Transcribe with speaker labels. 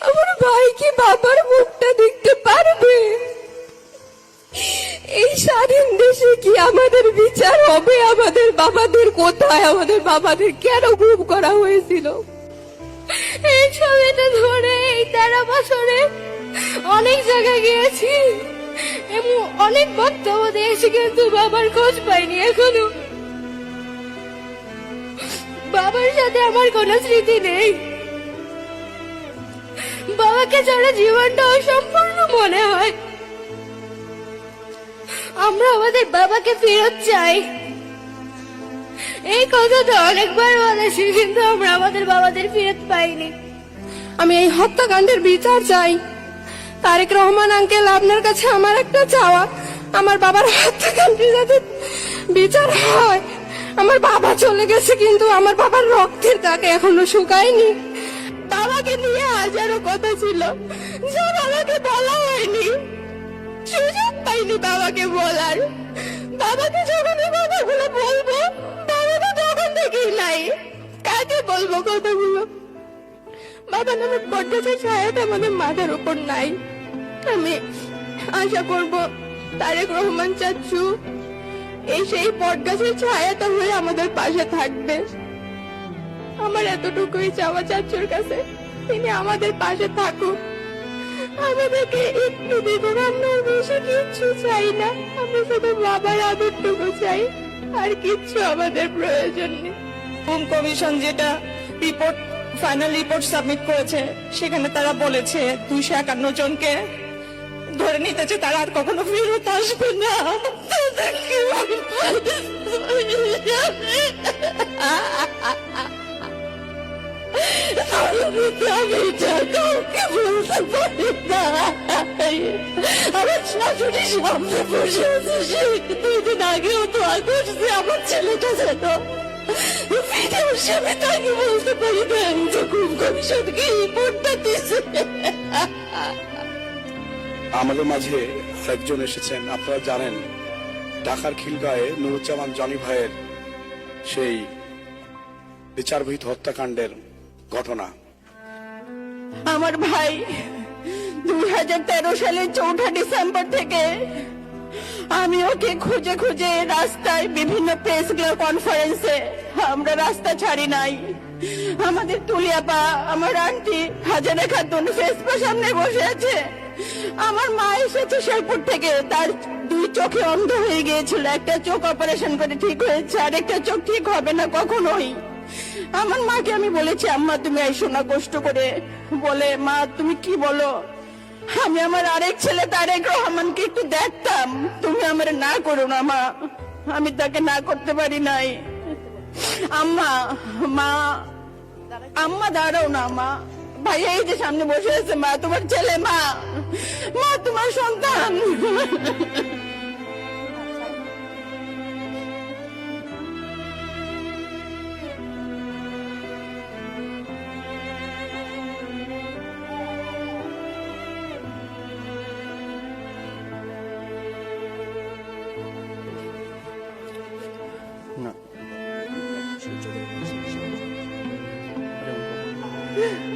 Speaker 1: আমার ভাই কি বাবার মুখটা দেখতে পারবে? এই স্বাধীন দেশে কি আমাদের বিচার হবে? আমাদের বাবাদের কোথায়? আমাদের বাবাদের কেন গুম করা হয়েছিল? এই ছবিটা ধরে, এই তেরো বছরে অনেক জায়গায় গিয়েছি। এবং অনেক বক্তব্য দিয়েছি, কিন্তু বাবার খোঁজ পাইনি এখনও। বাবার সাথে আমার কোনো স্মৃতি নেই। বাবাকে ছাড়া জীবনটা অসম্পূর্ণ মনে হয়। আমরা আমাদের বাবাকে ফেরত চাই। এই কথাটা অনেকবার বলেছি, কিন্তু আমরা আমাদের বাবাদের ফেরত পাইনি। আমি এই হত্যাকাণ্ডের বিচার চাই। তারেক রহমান আঙ্কেল আপনার কাছে আমার একটা চাওয়া। আমার বাবার হত্যাকাণ্ডের যাতে বিচার হয়। আমার বাবা চলে গেছে, কিন্তু আমার বাবার রক্তের দাগ এখনও শুকায়নি। বাবাকে নিয়ে হাজারো কথা ছিল যা বাবাকে বলা হয়নি। সুযোগ পাইনি বাবাকে বলার। বাবাকে যখন কথাগুলো বলব বাবা তো তখন থেকেই নাই। কাকে বলব কথাগুলো? বাবা নামে আমাদের মাথার উপর নাই। আমি আশা করব তারেক রহমান চাচ্ছু এই সেই ছায়াটা হয়ে আমাদের পাশে থাকবে। আমার এতটুকুই চাওয়া চাচ্চুর কাছে। তিনি আমাদের পাশে থাকুক। আমাদেরকে একটু দেখুন, আমরা বেশি কিচ্ছু চাই না। আমরা শুধু বাবার আদরটুকু চাই, আর কিচ্ছু আমাদের প্রয়োজন নেই।
Speaker 2: হোম কমিশন যেটা রিপোর্ট ফাইনাল রিপোর্ট সাবমিট করেছে, সেখানে তারা বলেছে দুইশো একান্ন জনকে ধরে নিতেছে তারা আর কখনো ফেরত আসবে না।
Speaker 3: আমাদের মাঝে একজন এসেছেন আপনারা জানেন ঢাকার খিলগাঁয়ে নুরুজ্জামান জনি ভাইয়ের সেই বিচারবিহিত হত্যাকাণ্ডের ঘটনা।
Speaker 2: আমার ভাই দুই হাজার তেরো সালের চৌঠা ডিসেম্বর থেকে আমি ওকে খুঁজে খুঁজে রাস্তায় বিভিন্ন প্রেস কনফারেন্সে আমরা রাস্তা ছাড়ি নাই। আমাদের তুলিয়াপা, আমার আন্টি হাজারে খাতুন ফেসপা সামনে বসে আছে। আমার মা এসেছে শেরপুর থেকে। তার দুই চোখে অন্ধ হয়ে গিয়েছিল। একটা চোখ অপারেশন করে ঠিক হয়েছে আর একটা চোখ ঠিক হবে না কখনোই। আমার মাকে আমি বলেছি, আম্মা, তুমি এসো না কষ্ট করে। বলে, মা, তুমি কি বলো? আমি আমার আরেক ছেলে, তারেক রহমানকে একটু দেখতাম। তুমি আমার না করো না, মা। আমি তাকে না করতে পারি নাই। আম্মা, মা, আম্মা, দাঁড়াও না, মা। ভাই, এই যে সামনে বসে আছে, মা, তোমার ছেলে, মা। মা, তোমার সন্তান।